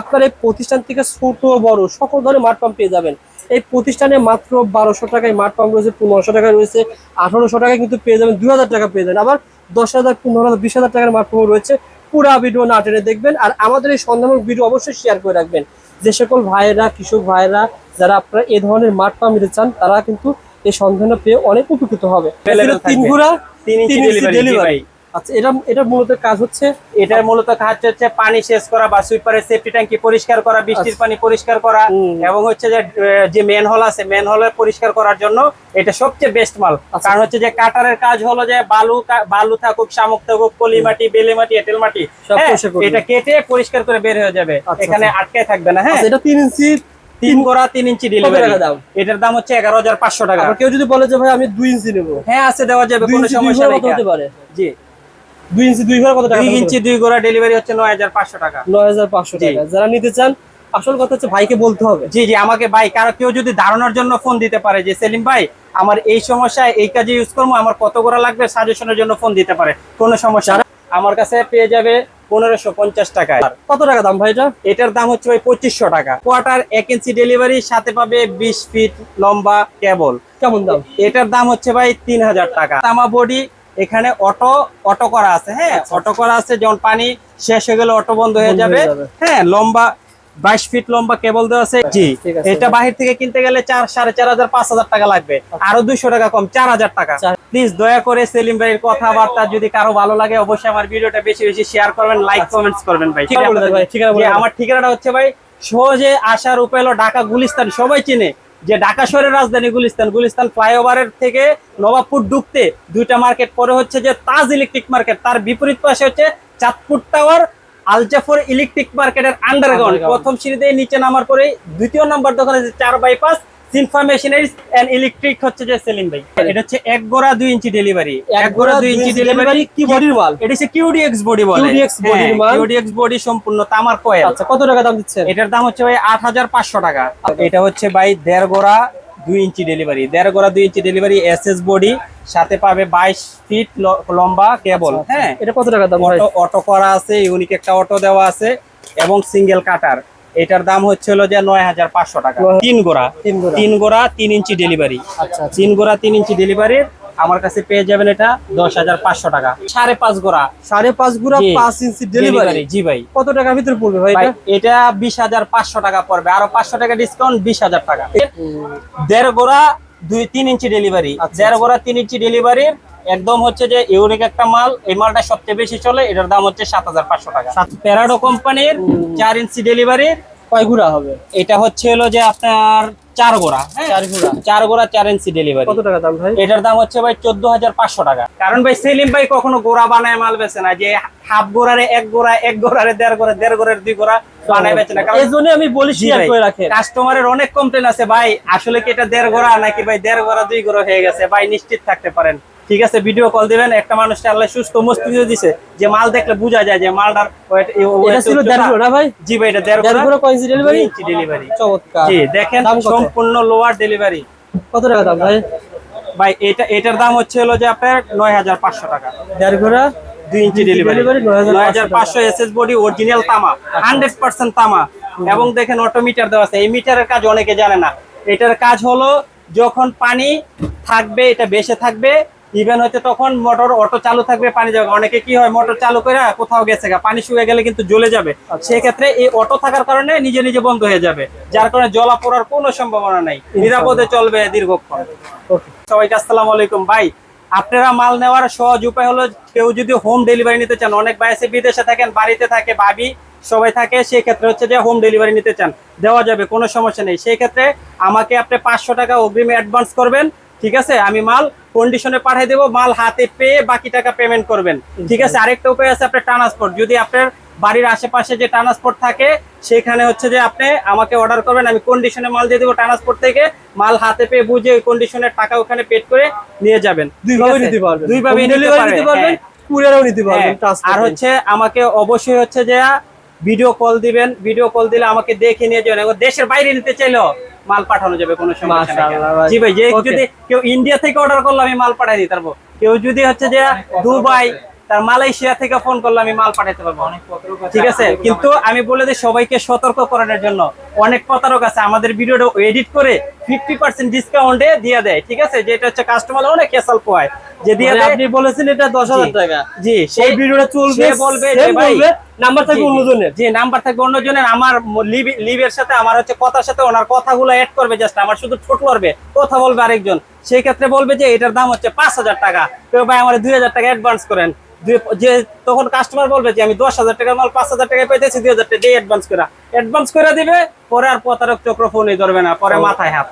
আপনার এই প্রতিষ্ঠান থেকে ছোট বড় সকল ধরনের মাঠ পাম্প পেয়ে যাবেন। এই প্রতিষ্ঠানে মাত্র বারোশো টাকায় মাঠ পাম্প রয়েছে পনেরোশো টাকায় রয়েছে আঠারোশো টাকায় কিন্তু পেয়ে যাবেন দুই হাজার টাকা পেয়ে যাবেন। আবার দশ হাজার পনেরো হাজার বিশ হাজার টাকার মাঠ পাম্প রয়েছে পুরা ভিডিও না টেনে দেখবেন। আর আমাদের এই সন্ধানমূলক ভিডিও অবশ্যই শেয়ার করে রাখবেন। যে সকল ভাইয়েরা কৃষক ভাইয়েরা যারা আপনারা এই ধরনের মাঠ পাম্প নিতে চান তারা কিন্তু এই সন্ধান পেয়ে অনেক উপকৃত হবে। তিন। ঘোড়া তিন ইঞ্চি আচ্ছা এটা এটা মূলত কাজ হচ্ছে? এটার মূলত কাজ হচ্ছে পানি করা বা সুইপারের সেফটি ট্যাঙ্কি পরিষ্কার করা বৃষ্টির পানি পরিষ্কার করা এবং হচ্ছে যে যে মেন হল আছে মেন পরিষ্কার করার জন্য এটা সবচেয়ে বেস্ট মাল। আচ্ছা। কারণ হচ্ছে যে কাটারের কাজ হলো যে বালু বালু থাকুক শামুক থাকুক পলি মাটি বেলে মাটি এঁটেল মাটি হ্যাঁ, এটা কেটে পরিষ্কার করে বের হয়ে যাবে। আচ্ছা, এখানে আচ্ছা। আটকে থাকবে না হ্যাঁ। আচ্ছা, এটা তিন ইঞ্চি তিন গোড়া তিন ইঞ্চি ডেলিভারি দাম? এটার দাম হচ্ছে এগারো হাজার পাঁচশো টাকা। কেউ যদি বলে যে ভাই আমি দুই ইঞ্চি নেব। হ্যাঁ আছে দেওয়া যাবে কোনো সমস্যা হতে পারে? জি। দুই ইঞ্চি দুই ঘোড়া কত টাকা দুই দাম ইঞ্চি দুই গোড়া ডেলিভারি হচ্ছে নয় হাজার পাঁচশো টাকা। নয় হাজার পাঁচশো জি। টাকা। যারা নিতে চান আসল কথা হচ্ছে ভাইকে বলতে হবে। জি জি আমাকে ভাই কারও কেউ যদি ধারণার জন্য ফোন দিতে পারে যে সেলিম ভাই আমার এই সমস্যা এই কাজে ইউজ করব আমার কত করে লাগবে? সাজেশনের জন্য ফোন দিতে পারে। কোনো সমস্যা আমার কাছে পেয়ে যাবে পনেরোশো পঞ্চাশ টাকায়। কত টাকা দাম ভাই এটা? এটার দাম হচ্ছে ভাই পঁচিশশো টাকা। কোয়ার্টার এক ইঞ্চি ডেলিভারি সাথে পাবে বিশ ফিট লম্বা কেবল কেমন দাম? এটার দাম হচ্ছে ভাই তিন হাজার টাকা। তামা বডি এখানে অটো অটো করা আছে হ্যাঁ? অটো করা আছে যখন পানি শেষ হয়ে গেলে অটো বন্ধ হয়ে যাবে। হ্যাঁ লম্বা বাইশ ফিট লম্বা কেবল দেওয়া আছে। জি এটা বাহির থেকে কিনতে গেলে চার সাড়ে চার হাজার পাঁচ হাজার টাকা লাগবে। আরও দুইশো টাকা কম চার হাজার টাকা। প্লিজ দয়া করে সেলিম ভাইয়ের কথাবার্তা যদি কারও ভালো লাগে অবশ্যই আমার ভিডিওটা বেশি বেশি শেয়ার করবেন লাইক কমেন্টস করবেন ভাই। যে দেন। আমার ঠিকানাটা হচ্ছে ভাই সহজে আসার উপায় হলো ঢাকা গুলিস্তান সবাই চিনে। যে ঢাকা শহরের রাজধানী গুলিস্তান গুলিস্তান ফ্লাইওভারের থেকে নবাবপুর ঢুকতে দুইটা মার্কেট পরে হচ্ছে যে তাজ ইলেকট্রিক মার্কেট তার বিপরীত পাশে হচ্ছে চাঁদপুর টাওয়ার আলজাফর ইলেকট্রিক মার্কেটের আন্ডারগ্রাউন্ড। প্রথম সিঁড়িতে নিচে নামার পরে দ্বিতীয় নাম্বার দোকান আছে চার bypass Sinfa machineries and electric হচ্ছে যে সেলিম ভাই। এটা হচ্ছে এক গোড়া দুই ইঞ্চি ডেলিভারি এক গোড়া দুই ইঞ্চি ডেলিভারি কি বডির মাল এটা হচ্ছে কিউডিএক্স বডি বলে body র মাল। কিউডিএক্স বডি সম্পূর্ণ তামার কয়েল আচ্ছা কত টাকা দাম দিচ্ছেন? এটার দাম হচ্ছে ভাই আট হাজার পাঁচশো টাকা। এটা হচ্ছে ভাই দেড় গোড়া দুই ইঞ্চি ডেলিভারি দেড় গোড়া দুই inch delivery S S body সাথে পাবে বাইশ ফিট লম্বা কেবল হ্যাঁ। এটা কত টাকা দাম অটো অটো করা আছে ইউনিক একটা অটো দেওয়া আছে এবং সিঙ্গেল কাটার এটার দাম হচ্ছে হলো যে নয় হাজার পাঁচশো টাকা। তিন গোড়া। তিন গোড়া। তিন ইঞ্চি ডেলিভারি আচ্ছা আচ্ছা। তিন গোড়া তিন ইঞ্চি ডেলিভারি আমার কাছে পেয়ে যাবেন এটা দশ হাজার পাঁচশো টাকা। সাড়ে পাঁচ গোড়া। সাড়ে পাঁচ গোড়া পাঁচ ইঞ্চি ডেলিভারি জি ভাই। কত টাকার ভিতরে পড়বে ভাই এটা? বিশ হাজার পাঁচশো টাকা পড়বে। আরও পাঁচশো টাকা ডিসকাউন্ট বিশ হাজার টাকা। দেড় গোড়া দুই তিন ইঞ্চি ডেলিভারি আচ্ছা, দেড় গোড়া তিন ইঞ্চি ডেলিভারির একদম হচ্ছে যে ইউনিক একটা মাল। এই মালটা সবচেয়ে বেশি চলে এটার দাম হচ্ছে সাত হাজার পাঁচশো টাকা। প্যারাডো কোম্পানির চার ইঞ্চি ডেলিভারির কয় গুড়া হবে? এটা হচ্ছে হলো যে আপনার চার গোড়া হ্যাঁ? চার গুড়া চার গোড়া চার ইঞ্চি ডেলিভারি কত টাকা দাম ভাই? এটার দাম হচ্ছে ভাই চোদ্দ হাজার পাঁচশো টাকা। কারণ ভাই সেলিম ভাই কখনো গোড়া বানায় মাল বেছে না যে হাফ গোড়ারে এক গোড়া এক গোড়ারে দেড় গোড়া দেড় গোড়ার দুই গোড়া বানায় বেছে না। এই জন্য আমি বলি জি শেয়ার করে রাখেন। কাস্টমারের অনেক কমপ্লেন আছে ভাই আসলে কি এটা দেড় গোড়া নাকি ভাই দেড় গোড়া দুই গোড়া হয়ে গেছে? ভাই নিশ্চিত থাকতে পারেন। ঠিক আছে ভিডিও কল দিবেন একটা মানুষকে আল্লাহ সুস্থ মস্তিষ্ক দিছে। যে মাল দেখলে বোঝা যায় যে মালটার এটা ছিল না ভাই? জি ভাই এটা কয় ডেলিভারি ইঞ্চি ডেলিভারি চমৎকার। জি দেখেন সম্পূর্ণ লোয়ার ডেলিভারি কত টাকা দাম ভাই? ভাই এটা এটার দাম হচ্ছে হলো যে আপনার নয় হাজার পাঁচশো টাকা। দেড় গুড়া দুই ইঞ্চি ডেলিভারি নয় হাজার পাঁচশো এস এস বডি অরিজিনাল তামা হান্ড্রেড পার্সেন্ট তামা। এবং দেখেন অটো মিটার দেওয়া আছে। এই মিটারের কাজ অনেকে জানে না। এটার কাজ হলো যখন পানি থাকবে এটা বেসে থাকবে ইভেন হচ্ছে তখন মোটর অটো চালু থাকবে পানি যাবে। অনেকে কি হয় মোটর চালু করে কোথাও গেছে পানি শুকিয়ে গেলে কিন্তু জ্বলে যাবে। সেক্ষেত্রে এই অটো থাকার কারণে নিজে নিজে বন্ধ হয়ে যাবে। যার কারণে জলা পড়ার কোনো সম্ভাবনা নাই। নিরাপদে চলবে দীর্ঘক্ষণ। সবাইকে আসসালামু আলাইকুম। ভাই আপনারা মাল নেওয়ার সহজ উপায় হলো কেউ যদি হোম ডেলিভারি নিতে চান অনেক বাইসে বিদেশে থাকেন বাড়িতে থাকে ভাবি সবাই থাকে সেই ক্ষেত্রে হচ্ছে যে হোম ডেলিভারি নিতে চান। দেওয়া যাবে কোনো সমস্যা নেই। সেই ক্ষেত্রে আমাকে আপনি পাঁচশো টাকা অগ্রিমে অ্যাডভান্স করবেন। ঠিক আছে? আমি মাল কন্ডিশনে পাঠিয়ে দেবো মাল হাতে পেয়ে বাকি টাকা পেমেন্ট করবেন। ঠিক আছে? আরেকটা উপায় আছে আপনার ট্রান্সপোর্ট যদি আপনার বাড়ির আশেপাশে যে ট্রান্সপোর্ট থাকে সেখানে হচ্ছে যে আপনি আমাকে অর্ডার করবেন আমি কন্ডিশনে মাল দিয়ে দেবো ট্রান্সপোর্ট থেকে। মাল হাতে পেয়ে বুঝে ওই কন্ডিশনের টাকা ওখানে পেড করে নিয়ে যাবেন। ঠিক দুইভাবে আছে? নিতে পারবেন। দুইভাবে নিতে পারবেন, নিতে পারবেন হ্যাঁ। কুরিয়ারও নিতে পারবেন হ্যাঁ, আর হচ্ছে আমাকে অবশ্যই হচ্ছে যে ভিডিও কল দিবেন ভিডিও কল দিলে আমাকে দেখে নিয়ে যাবেন। দেশের বাইরে নিতে চাইলেও মাল পাঠানো যাবে কোনো সমস্যা নেই জি ভাই যে যদি কেউ ইন্ডিয়া থেকে অর্ডার করলে আমি মাল পাঠিয়ে দিতে পারব কেউ যদি হচ্ছে যে দুবাই তার মালয়েশিয়া থেকে ফোন করলে আমি মাল পাঠাতে পারব। ঠিক আছে? কিন্তু আমি বলে দিই সবাইকে সতর্ক করানোর জন্য। অনেক প্রতারক আছে আমাদের ভিডিওটা এডিট করে ফিফটি পার্সেন্ট ডিসকাউন্টে দিয়ে দেয় ঠিক আছে? যেটা হচ্ছে কাস্টমার অনেক হেসাল পোয়ায় যে দিয়ে মানে দেয় আপনি বলেছেন এটা দশ হাজার টাকা। জি সেই ভিডিওটা চলবে বলবে ভাই, বলবে, নাম্বার থাকবে। অন্যজনের। জি নাম্বার থাকবে অন্যজনের। আমার লিভের সাথে আমার হচ্ছে কথার সাথে ওনার কথাগুলো অ্যাড করবে জাস্ট আমার শুধু ছোট করবে কথা বলবে আরেকজন। সেই ক্ষেত্রে বলবে যে এটার দাম হচ্ছে পাঁচ হাজার টাকা। তো ভাই আমার দুই হাজার টাকা অ্যাডভান্স করেন। যে তখন কাস্টমার বলবে যে আমি দশ হাজার টাকার মাল পাঁচ হাজার টাকায় পেতেছি দুই হাজার টাকা দিয়ে অ্যাডভান্স করা। অ্যাডভান্স করে দিবে পরে আর প্রতারক চক্র ফোনই ধরবে না পরে মাথায় হাত।